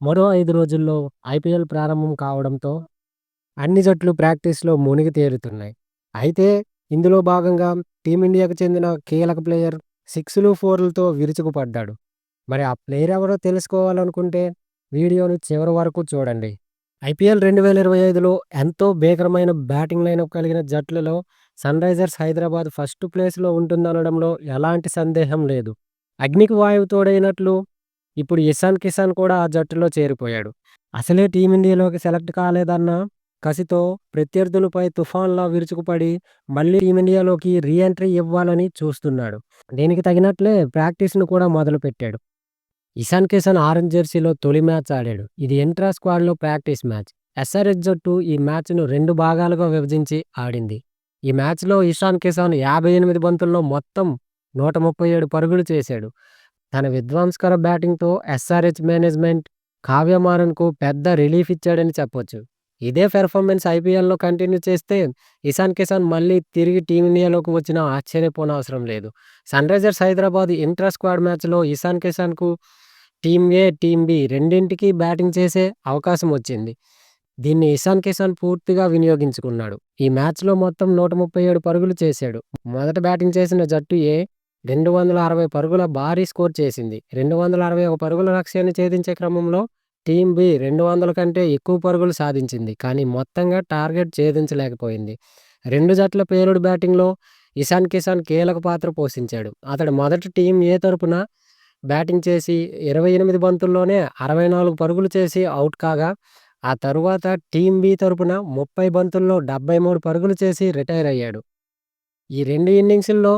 మరో ఐదు రోజుల్లో ఐపీఎల్ ప్రారంభం కావడంతో అన్ని జట్లు ప్రాక్టీస్‌లో మునిగి తేలుతున్నాయి. అయితే ఇందులో భాగంగా టీమిండియాకు చెందిన కీలక ప్లేయర్ సిక్స్‌లు, ఫోర్‌లతో విరుచుకుపడ్డాడు. మరి ఆ ప్లేయర్ ఎవరో తెలుసుకోవాలనుకుంటే వీడియోను చివరి వరకు చూడండి. ఐపీఎల్ 2025లో ఎంతో భీకరమైన బ్యాటింగ్ లైనప్ కలిగిన జట్లలో సన్‌రైజర్స్ హైదరాబాద్ ఫస్ట్ ప్లేస్‌లో ఉంటుందనడంలో ఎలాంటి సందేహం లేదు. అగ్నికి వాయువు తోడైనట్లు ఇప్పుడు ఇషాన్ కిషాన్ కూడా ఆ జట్టులో చేరిపోయాడు. అసలే టీమిండియాలోకి సెలెక్ట్ కాలేదన్న కసితో ప్రత్యర్థులపై తుఫాన్‌లా విరుచుకుపడి మళ్ళీ టీమిండియాలోకి రీఎంట్రీ ఇవ్వాలని చూస్తున్నాడు. దీనికి తగినట్లే ప్రాక్టీస్‌ను కూడా మొదలుపెట్టాడు. ఇషాన్ కిషాన్ ఆరెంజ్ జెర్సీలో తొలి మ్యాచ్ ఆడాడు. ఇది ఇంట్రా స్క్వాడ్‌లో ప్రాక్టీస్ మ్యాచ్. ఎస్ఆర్ఎస్ జట్టు ఈ మ్యాచ్‌ను రెండు భాగాలుగా విభజించి ఆడింది. ఈ మ్యాచ్‌లో ఇషాన్ కిషాన్ 58 బంతుల్లో మొత్తం 137 పరుగులు చేశాడు. తన విధ్వంసకర బ్యాటింగ్‌తో ఎస్ఆర్హెచ్ మేనేజ్మెంట్ కావ్యమారన్కు పెద్ద రిలీఫ్ ఇచ్చాడని చెప్పొచ్చు. ఇదే పెర్ఫార్మెన్స్ ఐపీఎల్‌లో కంటిన్యూ చేస్తే ఇషాన్ కిషాన్ మళ్ళీ తిరిగి టీమిండియాలోకి వచ్చిన ఆశ్చర్యపోనవసరం లేదు. సన్‌రైజర్స్ హైదరాబాద్ ఇంట్రా స్క్వాడ్ మ్యాచ్‌లో ఇషాన్ కిషాన్‌కు టీమ్ ఏ, టీమ్ బి రెండింటికి బ్యాటింగ్ చేసే అవకాశం వచ్చింది. దీన్ని ఇషాన్ కిషాన్ పూర్తిగా వినియోగించుకున్నాడు. ఈ మ్యాచ్‌లో మొత్తం 137 పరుగులు చేశాడు. మొదట బ్యాటింగ్ చేసిన జట్టు ఏ 260 పరుగుల భారీ స్కోర్ చేసింది. 261 పరుగుల లక్ష్యాన్ని ఛేదించే క్రమంలో టీమ్ బి 200 కంటే ఎక్కువ పరుగులు సాధించింది. కానీ మొత్తంగా టార్గెట్ ఛేదించలేకపోయింది. రెండు జట్ల పేలుడు బ్యాటింగ్‌లో ఇషాన్ కిషాన్ కీలక పాత్ర పోషించాడు. అతడు మొదటి టీం ఏ తరపున బ్యాటింగ్ చేసి 28 బంతుల్లోనే 64 పరుగులు చేసి అవుట్ కాగా, ఆ తరువాత టీం బి తరపున 30 బంతుల్లో 73 పరుగులు చేసి రిటైర్ అయ్యాడు. ఈ రెండు ఇన్నింగ్స్‌ల్లో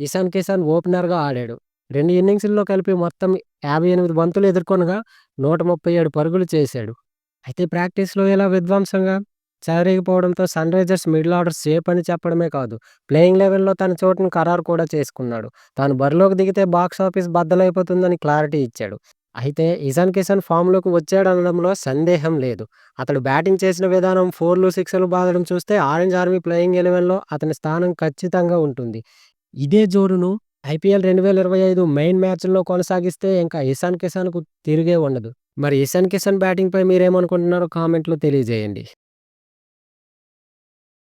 ఇషాన్ కిషాన్ ఓపెనర్‌గా ఆడాడు. రెండు ఇన్నింగ్స్‌ల్లో కలిపి మొత్తం 58 బంతులు ఎదుర్కొనగా 137 పరుగులు చేశాడు. అయితే ప్రాక్టీస్‌లో ఇలా విధ్వంసంగా చెలరేగిపోవడంతో సన్‌రైజర్స్ మిడిల్ ఆర్డర్ సేఫ్ అని చెప్పడమే కాదు, ప్లేయింగ్ లెవెల్లో తన చోటును ఖరారు కూడా చేసుకున్నాడు. తాను బరిలోకి దిగితే బాక్స్ ఆఫీస్ బద్దలైపోతుందని క్లారిటీ ఇచ్చాడు. అయితే ఇషాన్ కిషన్ ఫామ్‌లోకి వచ్చాడనడంలో సందేహం లేదు. అతడు బ్యాటింగ్ చేసిన విధానం, ఫోర్లు, సిక్స్లు బాదడం చూస్తే ఆరెంజ్ ఆర్మీ ప్లేయింగ్ ఎలెవెన్‌లో అతని స్థానం ఖచ్చితంగా ఉంటుంది. ఇదే జోరును ఐపీఎల్ 2025 మెయిన్ మ్యాచ్‌ల్లో కొనసాగిస్తే ఇంకా ఇషాన్ కిషాన్‌కు తిరిగే ఉండదు. మరి ఇషాన్ కిషాన్ బ్యాటింగ్‌పై మీరేమనుకుంటున్నారో కామెంట్‌లో తెలియజేయండి.